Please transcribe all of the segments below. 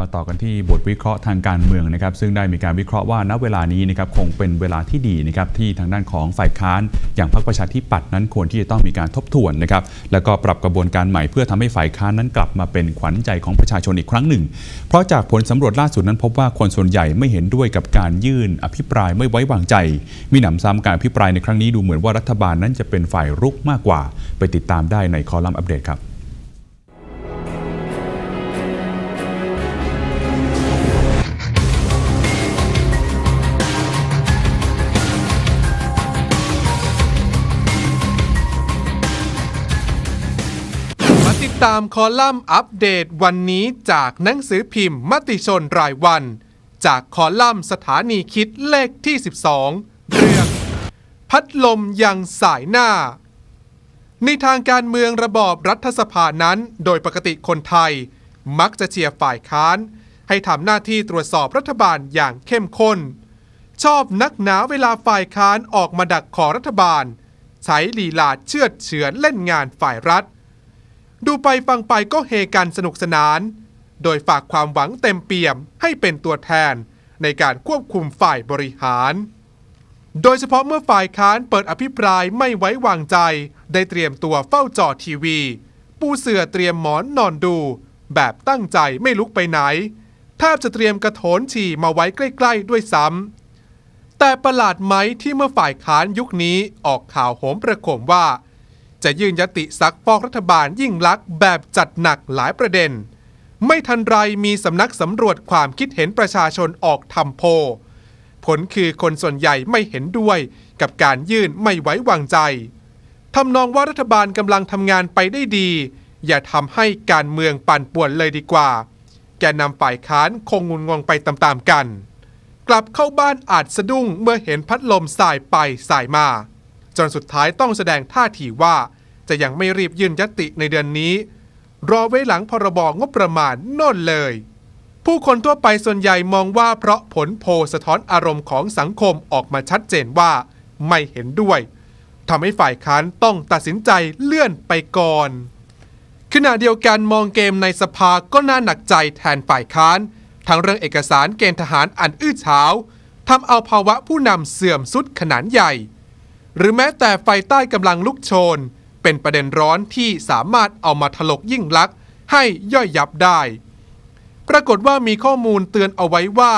มาต่อกันที่บทวิเคราะห์ทางการเมืองนะครับซึ่งได้มีการวิเคราะห์ว่าณเวลานี้นะครับคงเป็นเวลาที่ดีนะครับที่ทางด้านของฝ่ายค้าน อย่างพรรคประชาธิปัตย์นั้นควรที่จะต้องมีการทบทวนนะครับแล้วก็ปรับกระบวนการใหม่เพื่อทำให้ฝ่ายค้านนั้นกลับมาเป็นขวัญใจของประชาชนอีกครั้งหนึ่ง เพราะจากผลสำรวจล่าสุดนั้นพบว่าคนส่วนใหญ่ไม่เห็นด้วยกับการยื่นอภิปรายไม่ไว้วางใจ มีหนำซ้ำการอภิปรายในครั้งนี้ดูเหมือนว่ารัฐบาลนั้นจะเป็นฝ่ายรุกมากกว่า ไปติดตามได้ในคอลัมน์อัปเดตครับ ตามคอลัมน์อัปเดตวันนี้จากหนังสือพิมพ์มติชนรายวัน จากคอลัมน์สถานีคิดเลขที่ 12 เรื่อง พัดลมยังสายหน้า ในทางการเมืองระบอบรัฐสภานั้น โดยปกติคนไทย มักจะเชียร์ฝ่ายค้าน ให้ทำหน้าที่ตรวจสอบรัฐบาลอย่างเข้มข้น ชอบนักหนาเวลาฝ่ายค้านออกมาดักขอรัฐบาล ใช้ลีลาเชือดเฉือนเล่นงานฝ่ายรัฐ ดูไปฟังไปก็เฮกันสนุกสนาน โดยฝากความหวังเต็มเปี่ยมให้เป็นตัวแทนในการควบคุมฝ่ายบริหาร โดยเฉพาะเมื่อฝ่ายค้านเปิดอภิปรายไม่ไว้วางใจ ได้เตรียมตัวเฝ้าจอทีวี ปูเสื่อเตรียมหมอนนอนดู แบบตั้งใจไม่ลุกไปไหนแทบจะเตรียมกระโถนฉี่มาไว้ใกล้ๆด้วยซ้ำแต่ประหลาดไหมที่เมื่อฝ่ายค้านยุคนี้ออกข่าวโหมประโคมว่า จะยื่นยติซักฟอกรัฐบาลยิ่งลักษณ์แบบจัดหนักหลายประเด็น ไม่ทันไรมีสำนักสำรวจความคิดเห็นประชาชนออกทำโพลผลคือคนส่วนใหญ่ไม่เห็นด้วยกับการยื่นไม่ไว้วางใจทำนองว่ารัฐบาลกำลังทำงานไปได้ดี อย่าทำให้การเมืองปั่นป่วนเลยดีกว่า แกนำฝ่ายค้านคงงุนงงไปตามๆกัน กลับเข้าบ้านอาจสะดุ้งเมื่อเห็นพัดลมสายไปสายมา จนสุดท้ายต้องแสดงท่าทีว่าจะยังไม่รีบยื่นยติในเดือนนี้ รอไว้หลังพรบงบประมาณน่นเลย ผู้คนทั่วไปส่วนใหญ่มองว่าเพราะผลโพลสะท้อนอารมณ์ของสังคมออกมาชัดเจนว่าไม่เห็นด้วยทำให้ฝ่ายค้านต้องตัดสินใจเลื่อนไปก่อน ขณะเดียวกันมองเกมในสภาก็น่าหนักใจแทนฝ่ายค้าน ทั้งเรื่องเอกสารเกณฑ์ทหารอันอื้อฉาวทำเอาภาวะผู้นำเสื่อมสุดขนาดใหญ่ หรือแม้แต่ไฟใต้กำลังลุกโชน เป็นประเด็นร้อนที่สามารถเอามาถลกยิ่งลักษณ์ให้ย่อยยับได้ ปรากฏว่ามีข้อมูลเตือนเอาไว้ว่า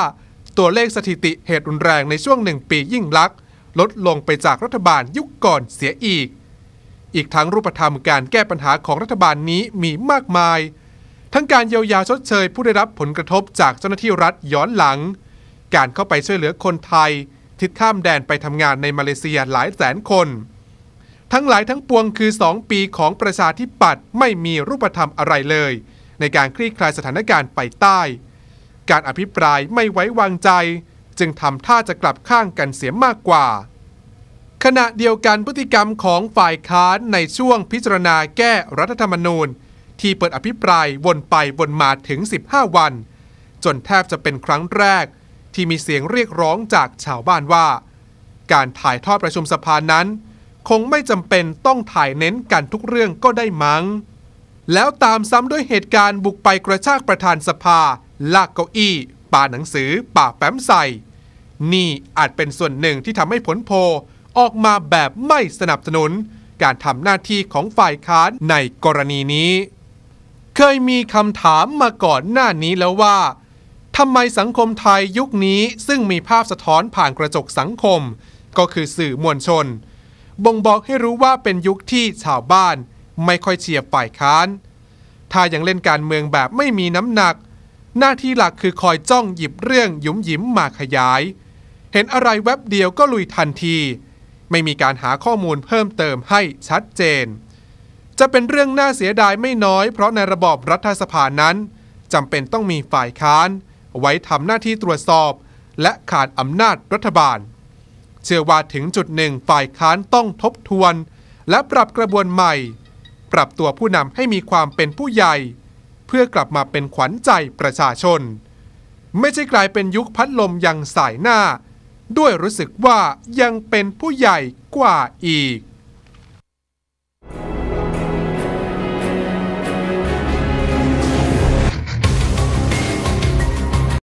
ตัวเลขสถิติเหตุรุนแรงในช่วงหนึ่งปียิ่งลักษณ์ลดลงไปจากรัฐบาลยุคก่อนเสียอีก อีกทั้งรูปธรรมการแก้ปัญหาของรัฐบาลนี้มีมากมาย ทั้งการเยียวยาชดเชยผู้ได้รับผลกระทบจากเจ้าหน้าที่รัฐย้อนหลัง การเข้าไปช่วยเหลือคนไทย ทิศข้ามแดนไปทำงานในมาเลเซียหลายแสนคน ทั้งหลายทั้งปวงคือ 2 ปีของประชาธิปัตย์ไม่มีรูปธรรมอะไรเลย ในการคลี่คลายสถานการณ์ไปใต้ การอภิปรายไม่ไว้วางใจ จึงทำท่าจะกลับข้างกันเสียมากกว่า ขณะเดียวกันพฤติกรรมของฝ่ายค้านในช่วงพิจารณาแก้รัฐธรรมนูญ ที่เปิดอภิปรายวนไปวนมาถึง 15 วัน จนแทบจะเป็นครั้งแรก ที่มีเสียงเรียกร้องจากชาวบ้านว่า การถ่ายทอดประชุมสภานั้น คงไม่จำเป็นต้องถ่ายเน้นกันทุกเรื่องก็ได้มั้ง แล้วตามซ้ำด้วยเหตุการณ์บุกไปกระชากประธานสภา ลากเก้าอี้ป่าหนังสือ ป่าแฟ้มใส่นี่อาจเป็นส่วนหนึ่งที่ทำให้ผลโพออกมาแบบไม่สนับสนุน การทำหน้าที่ของฝ่ายค้านในกรณีนี้ เคยมีคำถามมาก่อนหน้านี้แล้วว่า ทำไมสังคมไทยยุคนี้ซึ่งมีภาพสะท้อนผ่านกระจกสังคม ก็คือสื่อมวลชน บ่งบอกให้รู้ว่าเป็นยุคที่ชาวบ้านไม่ค่อยเชียร์ฝ่ายค้าน ถ้ายังเล่นการเมืองแบบไม่มีน้ำหนัก หน้าที่หลักคือคอยจ้องหยิบเรื่องยุมยิ้มมาขยาย เห็นอะไรแวบเดียวก็ลุยทันที ไม่มีการหาข้อมูลเพิ่มเติมให้ชัดเจน จะเป็นเรื่องน่าเสียดายไม่น้อยเพราะในระบอบรัฐสภานั้นจำเป็นต้องมีฝ่ายค้าน ไว้ทำหน้าที่ตรวจสอบ และขาดอำนาจรัฐบาล เชื่อว่าถึงจุดหนึ่งฝ่ายค้านต้องทบทวน และปรับกระบวนใหม่ ปรับตัวผู้นำให้มีความเป็นผู้ใหญ่ เพื่อกลับมาเป็นขวัญใจประชาชน ไม่ใช่กลายเป็นยุคพัดลมยังสายหน้า ด้วยรู้สึกว่ายังเป็นผู้ใหญ่กว่าอีก